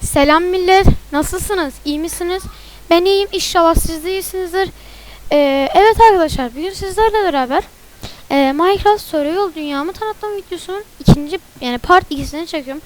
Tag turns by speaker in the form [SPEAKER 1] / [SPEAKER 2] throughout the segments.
[SPEAKER 1] Selam millet. Nasılsınız? İyi misiniz? Ben iyiyim. İnşallah siz de iyisinizdir. Ee, evet arkadaşlar bugün sizlerle beraber e, Minecraft Survival dünyamı tanıtma videosunun ikinci yani part 2'sini çekiyorum.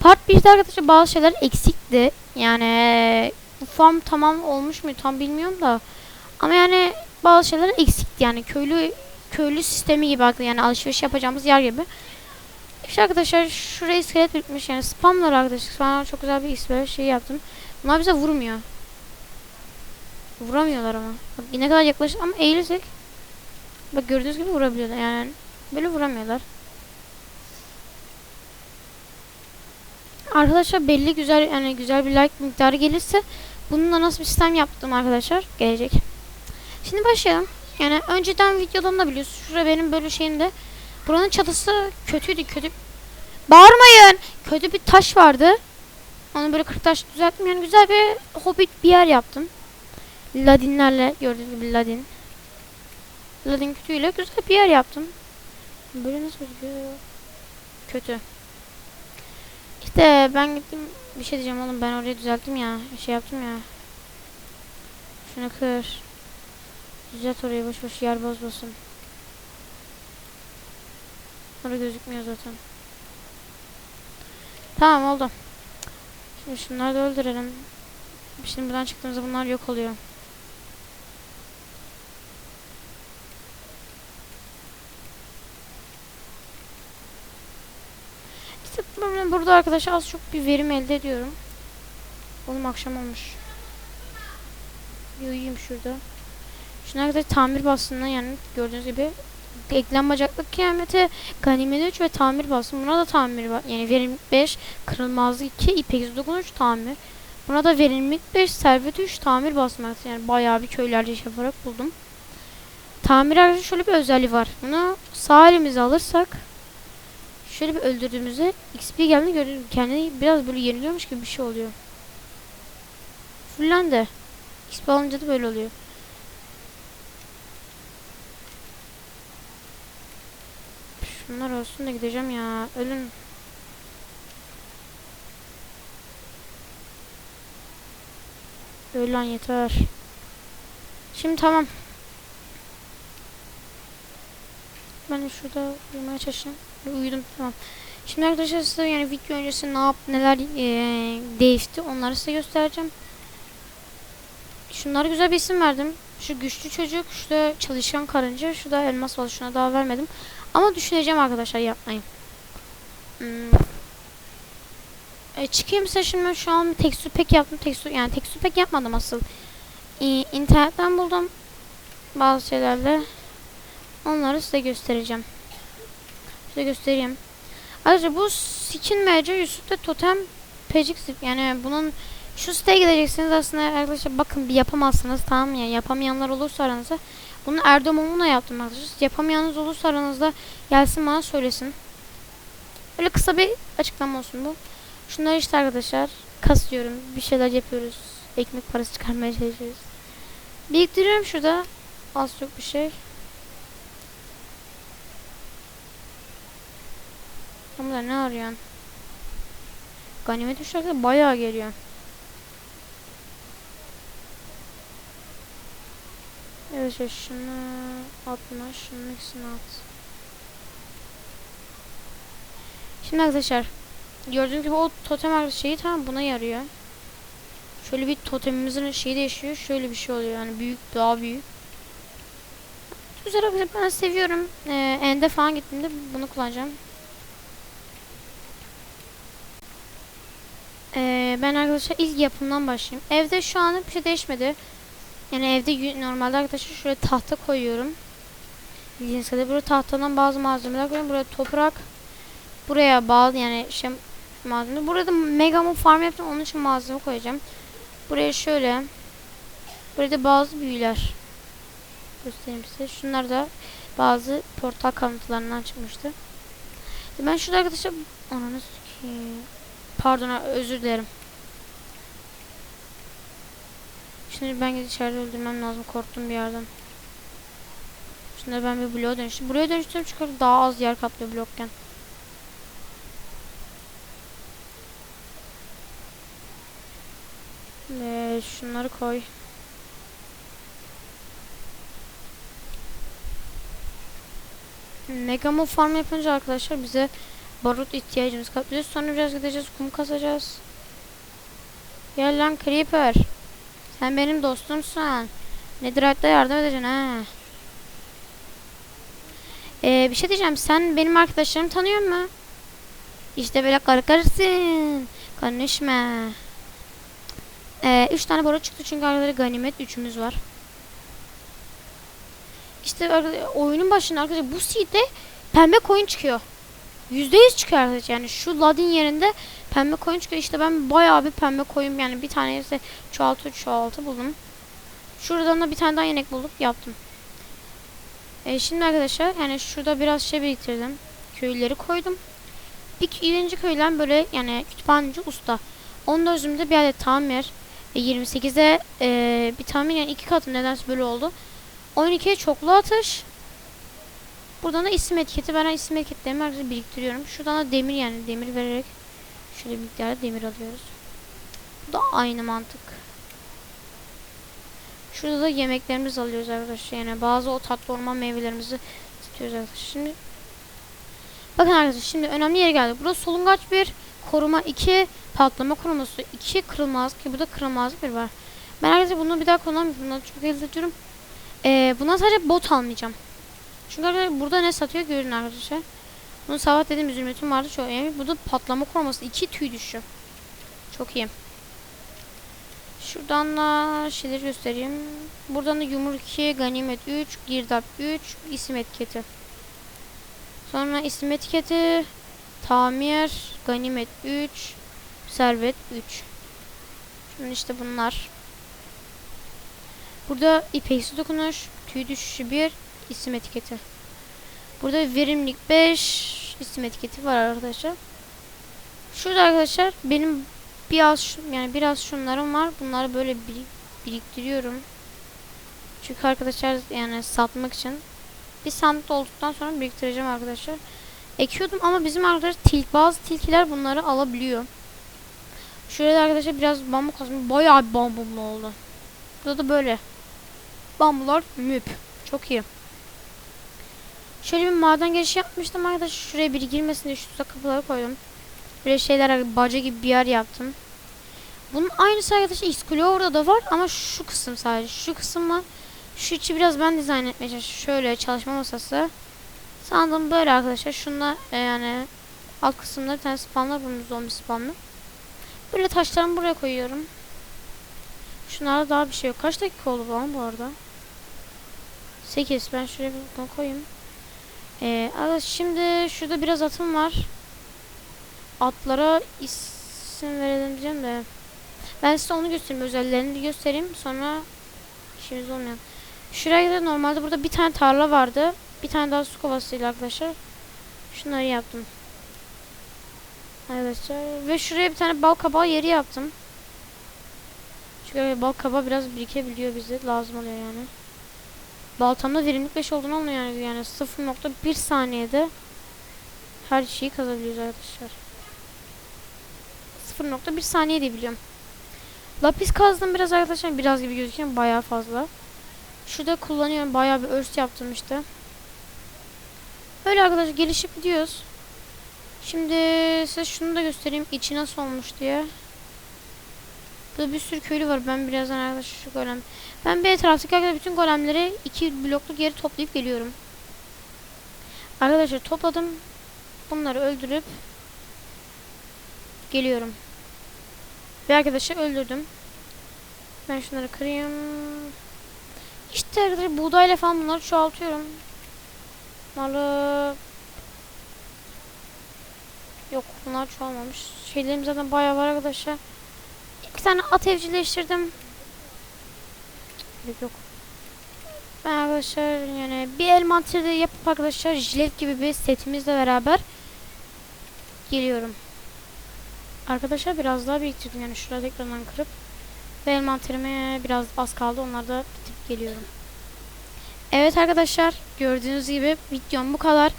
[SPEAKER 1] Part 1'de arkadaşlar bazı şeyler eksikti. Yani e, farm tamam olmuş mu tam bilmiyorum da. Ama yani bazı şeyler eksikti. Yani köylü köylü sistemi gibi. Yani alışveriş yapacağımız yer gibi. İşte arkadaşlar şuraya iskelet bitmiş yani spamlar arkadaşlar. Sonra çok güzel bir iskelet şey yaptım. Bunlar bize vurmuyor. Vuramıyorlar ama. Bak ne kadar yaklaşık ama eğilirsek bak gördüğünüz gibi vurabiliyorlar yani böyle vuramıyorlar. Arkadaşlar belli güzel yani güzel bir like miktarı gelirse bununla nasıl bir sistem yaptım arkadaşlar gelecek. Şimdi başlayalım. Yani önceden videodan da biliyorsunuz. Şurada benim böyle şeyimde Buranın çatısı kötüydü kötü. Bağırmayın. Kötü bir taş vardı. Onu böyle kırık taş düzelttim. Yani güzel bir hobbit bir yer yaptım. Ladinlerle gördüğünüz gibi ladin. Ladin kütüğüyle güzel bir yer yaptım. Böyle nasıl gözüküyor? Kötü. İşte ben gittim bir şey diyeceğim oğlum ben orayı düzelttim ya. Şey yaptım ya. Şunu kır. Düzelt orayı boş boş yer bozmasın. Orada gözükmüyor zaten. Tamam oldu. Şimdi şunları da öldürelim. Şimdi buradan çıktığımızda bunlar yok oluyor. İşte burada arkadaşlar az çok bir verim elde ediyorum. Oğlum akşam olmuş. Bir uyuyayım şurada. Şuna kadar tamir bastığında yani gördüğünüz gibi eklem bacaklık kıyameti, ganimede 3 ve tamir bastım. Buna da tamir var. Yani verimlilik 5, kırılmazlık 2, ipek dokunuş tamir. Buna da verimlilik 5, servet 3, tamir basmak. Yani bayağı bir köylerce iş yaparak buldum. Tamir aracı şöyle bir özelliği var. Bunu sağ elimize alırsak şöyle bir öldürdüğümüzde XP geldiğini görüyoruz. Kendini biraz böyle yeniliyormuş gibi bir şey oluyor. Fullendi. XP alınca da böyle oluyor. Şunlar olsun da gideceğim ya. Ölün. Öl lan yeter. Şimdi tamam. Ben de şurada uyumaya çalışayım. Uyudum tamam. Şimdi arkadaşlar size yani video öncesi ne yap neler ee, değişti onları size göstereceğim. Şunlara güzel bir isim verdim. Şu güçlü çocuk, şu da çalışkan karınca, şu da elmas var. Şuna daha vermedim. Ama düşüneceğim arkadaşlar yapmayın. Hmm. E, çıkayım ben şu an bir tekstür pek yaptım. Tekstür, yani tekstür pek yapmadım asıl. E, internetten buldum. Bazı şeylerle. Onları size göstereceğim. Size göstereyim. Ayrıca bu skin MC Yusuf'ta totem pecik yani bunun şu siteye gideceksiniz aslında arkadaşlar bakın bir yapamazsınız tamam mı? Yani yapamayanlar olursa aranızda bunu Erdoğan'la yaptım arkadaşlar. Yapamayanınız olursa aranızda gelsin bana söylesin. Öyle kısa bir açıklama olsun bu. Şunları işte arkadaşlar kasıyorum. Bir şeyler yapıyoruz. Ekmek parası çıkarmaya çalışıyoruz. Biriktiriyorum şurada. Az çok bir şey. Ama ne arıyorsun? Ganimet uçakta bayağı geliyor. Evet şunu atma şunun ikisini at. Şimdi arkadaşlar gördüğünüz gibi o totem şeyi tamam buna yarıyor. Şöyle bir totemimizin şeyi değişiyor. Şöyle bir şey oluyor yani büyük daha büyük. Güzel arkadaşlar ben seviyorum. Ee, ende falan gittiğimde bunu kullanacağım. Ee, ben arkadaşlar ilk yapımdan başlayayım. Evde şu an bir şey değişmedi. Yani evde normalde arkadaşlar şuraya tahta koyuyorum. Bildiğiniz kadar buraya tahtadan bazı malzemeler koyuyorum. Buraya toprak. Buraya bağlı yani şey malzeme. Burada mega farm yaptım. Onun için malzeme koyacağım. Buraya şöyle. Burada bazı büyüler. Göstereyim size. Şunlar da bazı portal kalıntılarından çıkmıştı. Ben şurada arkadaşlar ananı Pardon özür dilerim. Şimdi ben gidip içeride öldürmem lazım. Korktum bir yerden. Şimdi ben bir bloğa dönüştüm. Buraya dönüştüm çünkü daha az yer kaplıyor blokken. Ve şunları koy. Megamon farm yapınca arkadaşlar bize barut ihtiyacımız kalacak. Sonra biraz gideceğiz kum kasacağız. Gel lan Creeper. Sen benim dostumsun. Netherite'da yardım edeceksin ha. Ee, bir şey diyeceğim. Sen benim arkadaşlarımı tanıyor musun? İşte böyle karı karısın. Konuşma. Ee, üç tane boru çıktı çünkü araları ganimet üçümüz var. İşte oyunun başında arkadaşlar bu seed'de pembe koyun çıkıyor. Yüzde yüz çıkıyor arkadaşlar. Yani şu ladin yerinde pembe koyun çıkıyor. İşte ben bayağı bir pembe koyun yani bir tane ise çoğaltı çoğaltı buldum. Şuradan da bir tane daha yenek bulduk yaptım. E, şimdi arkadaşlar yani şurada biraz şey biriktirdim. Köyleri koydum. Bir birinci köyden böyle yani kütüphaneci usta. Onun da özümde bir adet tamir. E, 28'e e, bir tamir yani iki katı nedense böyle oldu. 12'ye çoklu atış. Buradan da isim etiketi. Ben isim etiketlerimi arkadaşlar biriktiriyorum. Şuradan da demir yani demir vererek şöyle bir miktarda demir alıyoruz. Bu da aynı mantık. Şurada da yemeklerimizi alıyoruz arkadaşlar. Yani bazı o tatlı orman meyvelerimizi tutuyoruz arkadaşlar. Şimdi Bakın arkadaşlar şimdi önemli yere geldik. Burada solungaç bir, koruma 2, patlama koruması 2, kırılmazlık ki burada kırılmazlık bir var. Ben arkadaşlar bunu bir daha kullanmayacağım. Bunları çok izletiyorum. Ee, bundan sadece bot almayacağım. Çünkü burada ne satıyor görün arkadaşlar. Bunu sabah dediğim üzülmetim vardı çok yani burada patlama koruması 2 tüy düşüyor. Çok iyi. Şuradan da şeyleri göstereyim. Buradan da yumruk 2, ganimet 3, girdap 3, isim etiketi. Sonra isim etiketi, tamir, ganimet 3, servet 3. Şimdi işte bunlar. Burada ipeksi dokunuş, tüy düşüşü 1, isim etiketi. Burada verimlilik 5, isim etiketi var arkadaşlar. Şurada arkadaşlar benim biraz yani biraz şunlarım var. Bunları böyle birik- biriktiriyorum. Çünkü arkadaşlar yani satmak için bir sandık olduktan sonra biriktireceğim arkadaşlar. Ekiyordum ama bizim arkadaşlar tilk bazı tilkiler bunları alabiliyor. Şurada arkadaşlar biraz bambu kazmış. Bayağı bir bambumlu oldu. Burada da böyle. Bambular müp. Çok iyi. Şöyle bir maden girişi yapmıştım arkadaşlar. Şuraya biri girmesin diye şu tuzak kapıları koydum. Böyle şeyler baca gibi bir yer yaptım. Bunun aynısı arkadaşlar Explore'da da var ama şu kısım sadece. Şu kısım var. Şu içi biraz ben dizayn etmeye çalışıyorum. Şöyle çalışma masası. Sandım böyle arkadaşlar. Şunla e, yani alt kısımda bir tane spamlar bulmuş zombi spamlı. Böyle taşlarımı buraya koyuyorum. Şunlarda daha bir şey yok. Kaç dakika oldu bu arada? 8. Ben şuraya bir koyayım. Ee, şimdi şurada biraz atım var. Atlara isim verelim de. Ben size onu göstereyim. Özelliklerini bir göstereyim. Sonra işimiz olmuyor. Şuraya da normalde burada bir tane tarla vardı. Bir tane daha su kovasıyla arkadaşlar. Şunları yaptım. Arkadaşlar. Ve şuraya bir tane bal kabağı yeri yaptım. Çünkü bal kabağı biraz birikebiliyor bize. Lazım oluyor yani. Baltamda verimlilik 5 olduğunu anlıyor yani. Yani 0.1 saniyede her şeyi kazabiliyoruz arkadaşlar. 0.1 saniye diye biliyorum. Lapis kazdım biraz arkadaşlar. Biraz gibi gözüküyor. Bayağı fazla. Şurada kullanıyorum. Bayağı bir örs yaptım işte. Böyle arkadaşlar gelişip gidiyoruz. Şimdi size şunu da göstereyim. içi nasıl olmuş diye. Burada bir sürü köylü var. Ben birazdan arkadaşlar şu golem. Ben bir etraftaki arkadaşlar bütün golemleri iki blokluk yeri toplayıp geliyorum. Arkadaşlar topladım. Bunları öldürüp geliyorum. Ve arkadaşı öldürdüm. Ben şunları kırayım. İşte arkadaşlar buğdayla falan bunları çoğaltıyorum. Bunları Yok bunlar çoğalmamış. Şeylerim zaten bayağı var arkadaşlar. Bir tane at evcilleştirdim. Yok yok. Ben arkadaşlar yani bir el mantarı yapıp arkadaşlar jilet gibi bir setimizle beraber geliyorum. Arkadaşlar biraz daha biriktirdim yani şurada tekrardan kırıp ve el mantarıma biraz az kaldı onları da bitirip geliyorum. Evet arkadaşlar gördüğünüz gibi videom bu kadar.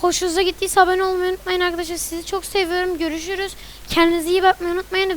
[SPEAKER 1] Hoşunuza gittiyse abone olmayı unutmayın arkadaşlar. Sizi çok seviyorum. Görüşürüz. Kendinize iyi bakmayı unutmayın ve